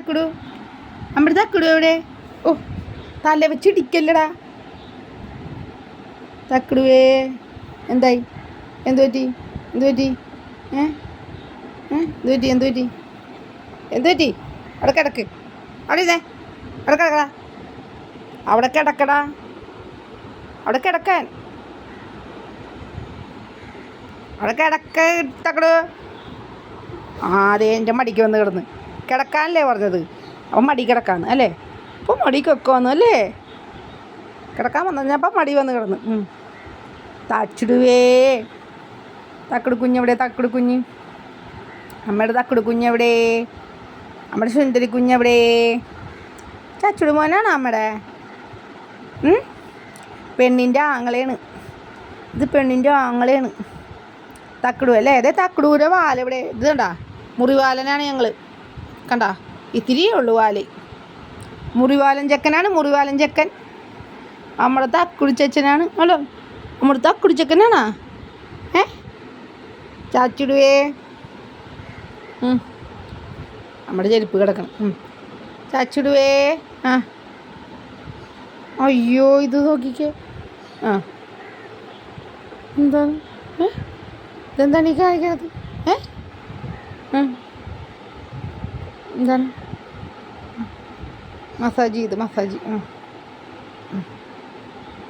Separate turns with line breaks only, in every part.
തക്കുടു. അമൃതക്കുടു തക്കുടു എവിടെ? ഓ തല വെച്ചിടിക്കല്ലടാ തക്കുടുവേ എന്തായി? എന്തു പറ്റി? എന്തു പറ്റി? ഏ? എന്തു പറ്റി? എന്തു പറ്റി? എന്തു പറ്റി? അവിടെ കിടക്ക്. അവിടെ ഇതേ അവിടെ കിടക്കടാ. അവിടെ കിടക്കടാ. അവിടെ കിടക്കാൻ. അവിടെ കിടക്ക തക്കട്. ആ അതെ എന്റെ മടിക്ക് വന്ന് കിടന്ന്. കിടക്കാനല്ലേ പറഞ്ഞത്? അപ്പം മടി കിടക്കാന്ന് അല്ലേ? അപ്പം മടി വന്നു അല്ലേ? കിടക്കാൻ വന്നു അപ്പം മടി വന്ന് കിടന്ന്. തച്ചിടുവേ. തക്കട് കുഞ്ഞെവിടെ തക്കട് കുഞ്ഞ്. അമ്മയുടെ തക്കട് കുഞ്ഞെവിടെ നമ്മുടെ സുന്ദരി കുഞ്ഞെവിടെ ചച്ചുടു മോനാണ് അമ്മയുടെ പെണ്ണിന്റെ ആങ്ങളെയാണ്. ഇത് പെണ്ണിന്റെ ആങ്ങളെയാണ്. തക്കടു അല്ലേ? അതെ തക്കടൂരെ വാലെവിടെ? ഇത് കണ്ടാ? മുറിവാലനാണ് ഞങ്ങൾ കണ്ടാ ഇത്തിരിയേ ഉള്ളൂ വാൽ. മുറിവാലൻ ചെക്കനാണ് മുറിവാലൻ ചെക്കൻ. നമ്മുടെ തക്കുടിച്ചനാണ് അല്ലോ? നമ്മുടെ തക്കുടിച്ചക്കനാണാ ഏ? ചാച്ചിടുവേ. നമ്മുടെ ചെരുപ്പ് കിടക്കണം. ചാച്ചിടുവേ. ആ. അയ്യോ ഇത് നോക്കിക്കേ. ആ. എന്താണ്? ഇതെന്താണ് ഈ കാണിക്കണത് ഏ ഉം. എന്താണ്? മസാജ് ചെയ്ത് മസാജ്.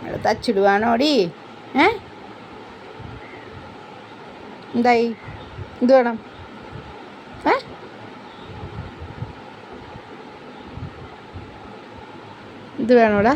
ഇവിടെ തച്ചിടുവാണോടി? ഏ? എന്തായി? എന്ത് വേണം? ഏ? ഇത് വേണോടാ?